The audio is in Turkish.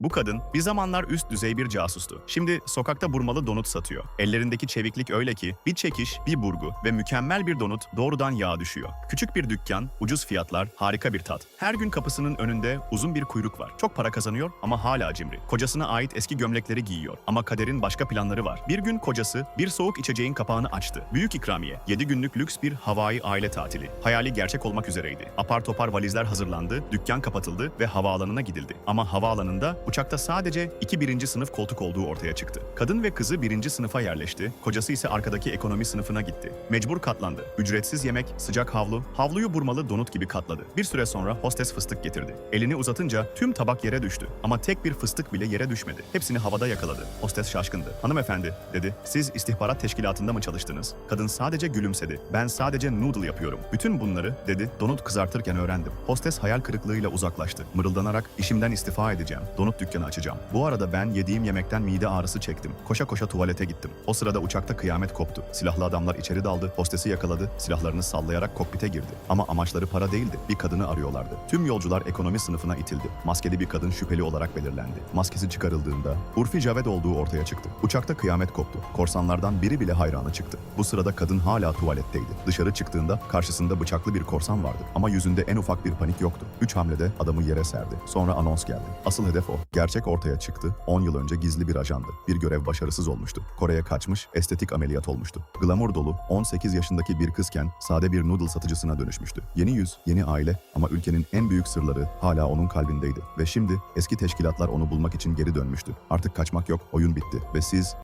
Bu kadın bir zamanlar üst düzey bir casustu. Şimdi sokakta burmalı donut satıyor. Ellerindeki çeviklik öyle ki bir çekiş, bir burgu ve mükemmel bir donut doğrudan yağa düşüyor. Küçük bir dükkan, ucuz fiyatlar, harika bir tat. Her gün kapısının önünde uzun bir kuyruk var. Çok para kazanıyor ama hala cimri. Kocasına ait eski gömlekleri giyiyor ama kaderin başka planları var. Bir gün kocası bir soğuk içeceğin kapağını açtı. Büyük ikramiye, 7 günlük lüks bir Hawaii aile tatili. Hayali gerçek olmak üzereydi. Apar topar valizler hazırlandı, dükkan kapatıldı ve havaalanına gidildi. Ama havaalanında uçakta sadece iki birinci sınıf koltuk olduğu ortaya çıktı. Kadın ve kızı birinci sınıfa yerleşti, kocası ise arkadaki ekonomi sınıfına gitti. Mecbur katlandı. Ücretsiz yemek, sıcak havlu, havluyu burmalı donut gibi katladı. Bir süre sonra hostes fıstık getirdi. Elini uzatınca tüm tabak yere düştü. Ama tek bir fıstık bile yere düşmedi. Hepsini havada yakaladı. Hostes şaşkındı. Hanımefendi, dedi. Siz istihbarat teşkilatında mı çalıştınız? Kadın sadece gülümsedi. Ben sadece noodle yapıyorum. Bütün bunları, dedi, donut kızartırken öğrendim. Hostes hayal kırıklığıyla uzaklaştı. Mırıldanarak, işimden istifa edeceğim. Donut dükkanı açacağım. Bu arada ben yediğim yemekten mide ağrısı çektim. Koşa koşa tuvalete gittim. O sırada uçakta kıyamet koptu. Silahlı adamlar içeri daldı. Hostesi yakaladı. Silahlarını sallayarak kokpite girdi. Ama amaçları para değildi. Bir kadını arıyorlardı. Tüm yolcular ekonomi sınıfına itildi. Maskeli bir kadın şüpheli olarak belirlendi. Maskesi çıkarıldığında Urfi Javed olduğu ortaya çıktı. Uçakta kıyamet koptu. Korsanlardan biri bile hayranı çıktı. Bu sırada kadın hala tuvaletteydi. Dışarı çıktığında karşısında bıçaklı bir korsan vardı. Ama yüzünde en ufak bir panik yoktu. Üç hamlede adamı yere serdi. Sonra anons geldi. Asıl hedef o. Gerçek ortaya çıktı. 10 yıl önce gizli bir ajandı. Bir görev başarısız olmuştu. Kore'ye kaçmış, estetik ameliyat olmuştu. Glamour dolu 18 yaşındaki bir kızken sade bir noodle satıcısına dönüşmüştü. Yeni yüz, yeni aile ama ülkenin en büyük sırları hala onun kalbindeydi. Ve şimdi eski teşkilatlar onu bulmak için geri dönmüştü. Artık kaçmak yok, oyun bitti ve siz